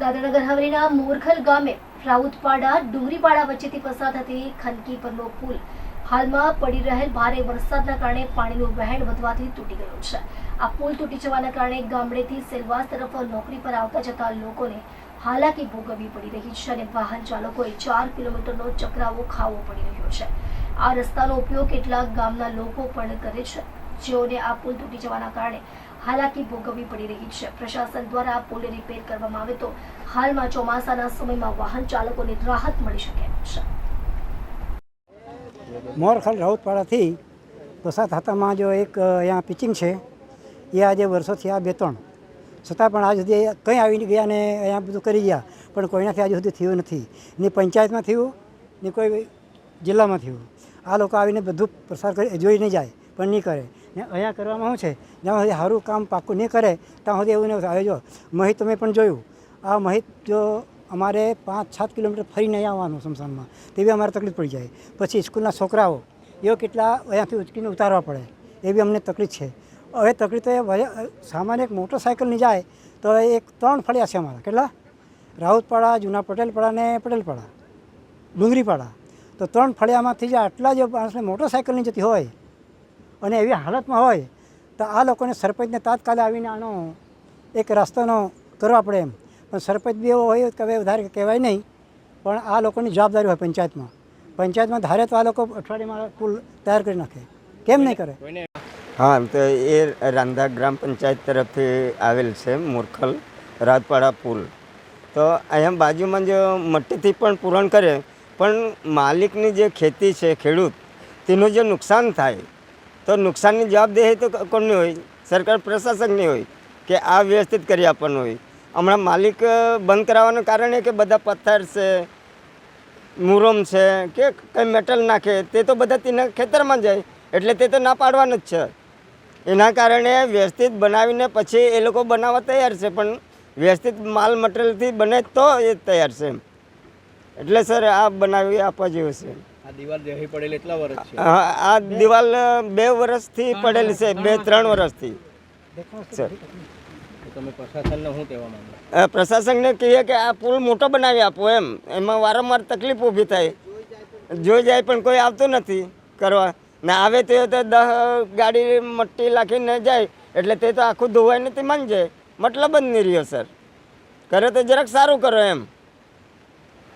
દાદરાનગર હવેલીના મોરખલ ગામે રાઉતપાડા ડુંગરીપાડા વચ્ચેથી પસાર થતી ખનકી પરનો પુલ હાલમાં પડી રહેલ ભારે વરસાદના કારણે પાણીનું વહેણ વધવાથી તૂટી ગયો છે. આ પુલ તૂટી જવાના કારણે ગામડેથી સેલવાસ તરફ નોકરી પર આવતા જતા લોકોને હાલાકી ભોગવવી પડી રહી છે અને વાહન ચાલકોએ ચાર કિલોમીટરનો ચક્રાવો ખાવો પડી રહ્યો છે. આ રસ્તાનો ઉપયોગ કેટલાક ગામના લોકો પણ કરે છે. જેઓને આ પુલ તૂટી જવાના કારણે હાલાકી ભોગવવી પડી રહી છે. પ્રશાસન દ્વારા પુલ રિપેર કરવામાં આવે તો હાલમાં ચોમાસાના સમયમાં વાહન ચાલકોને રાહત મળી શકે છે. મોરખલ રાઉતપાડાથી પસાર થતામાં જો એક અહીંયા પિચિંગ છે. એ આજે વર્ષોથી આ બે, ત્રણ. છતાં પણ આજ સુધી કંઈ આવી ગયા ને અહીંયા બધું કરી ગયા, પણ કોઈનાથી આજ સુધી થયું નથી. ને પંચાયતમાં થયું, ને કોઈ જિલ્લામાં થયું. આ લોકો આવીને બધું પ્રસાર કરી જોઈને જાય, પણ નહીં કરે. ને અહીંયા કરવામાં શું છે? જ્યાં સુધી સારું કામ પાક્કું નહીં કરે, ત્યાં સુધી એવું નહીં આવે જો, મહિત તમે પણ જોયું, આ મહિત જો અમારે પાંચ, સાત કિલોમીટર ફરીને અહીંયા આવવાનું સમસાનમાં તેવી અમારે તકલીફ પડી જાય. પછી સ્કૂલના છોકરાઓ, એઓ કેટલા અહીંયાથી ઉચકીને ઉતારવા પડે એવી અમને તકલીફ છે. હવે તકલીફ તો એ સામાન્ય એક મોટરસાઇકલની જાય, તો એક ત્રણ ફળિયા છે અમારા. કેટલા? રાઉતપાડા, જૂના પટેલપાડા ને પટેલપાડા, ડુંગરીપાડા. તો ત્રણ ફળિયામાંથી જે આટલા જો માણસને મોટરસાઇકલની જતી હોય અને એવી હાલતમાં હોય, તો આ લોકોને સરપંચને તાત્કાલિક આવીને આનો એક રસ્તાનો કરવા પડે એમ. પણ સરપંચ બી એવો હોય કે હવે વધારે કહેવાય નહીં, પણ આ લોકોની જવાબદારી હોય પંચાયતમાં. પંચાયતમાં ધારે તો આ લોકો અઠવાડિયામાં પુલ તૈયાર કરી નાખે. કેમ નહીં કરે? હા તો એ રાંધા ગ્રામ પંચાયત તરફથી આવેલ છે, મોરખલ રાજપાડા પુલ. તો અહીંયા બાજુમાં જો મટ્ટીથી પણ પૂરણ કરે, પણ માલિકની જે ખેતી છે, ખેડૂત, તેનું જે નુકસાન થાય તો નુકસાનની જવાબદેહી તો કોણની હોય? સરકાર પ્રશાસકની હોય કે આ વ્યવસ્થિત કરી આપવાનું હોય? હમણાં માલિક બંધ કરાવવાનું કારણ એ કે બધા પથ્થર છે, મુરમ છે, કે કંઈ મેટલ નાખે, તે તો બધા તેના ખેતરમાં જાય એટલે તે તો ના પાડવાનું જ છે. એના કારણે વ્યવસ્થિત બનાવીને પછી એ લોકો બનાવવા તૈયાર છે, પણ વ્યવસ્થિત માલ મટીરિયલથી બને તો એ તૈયાર છે એટલે સર, આ બનાવી આપવા જેવું છે. આ દિવાલ રહી પડેલી એટલા વર્ષ છે. આ દિવાલ બે વર્ષથી પડેલી છે બે ત્રણ વર્ષથી. તમે પ્રશાસનને શું કહેવા માંગો? પ્રશાસનને કહીએ કે આ પુલ મોટો બનાવી આપો એમ. એમાં વારંવાર તકલીફ ઊભી થાય. જોઈ જાય પણ કોઈ આવતું નથી કરવા. ને આવે તે તો દહ ગાડી મટ્ટી લાખીને જાય એટલે તે તો આખું ધોવાઈને તે માંગ જાય મતલબ જ નહીં રહ્યો સર. કરે તો જરાક સારું કરો એમ.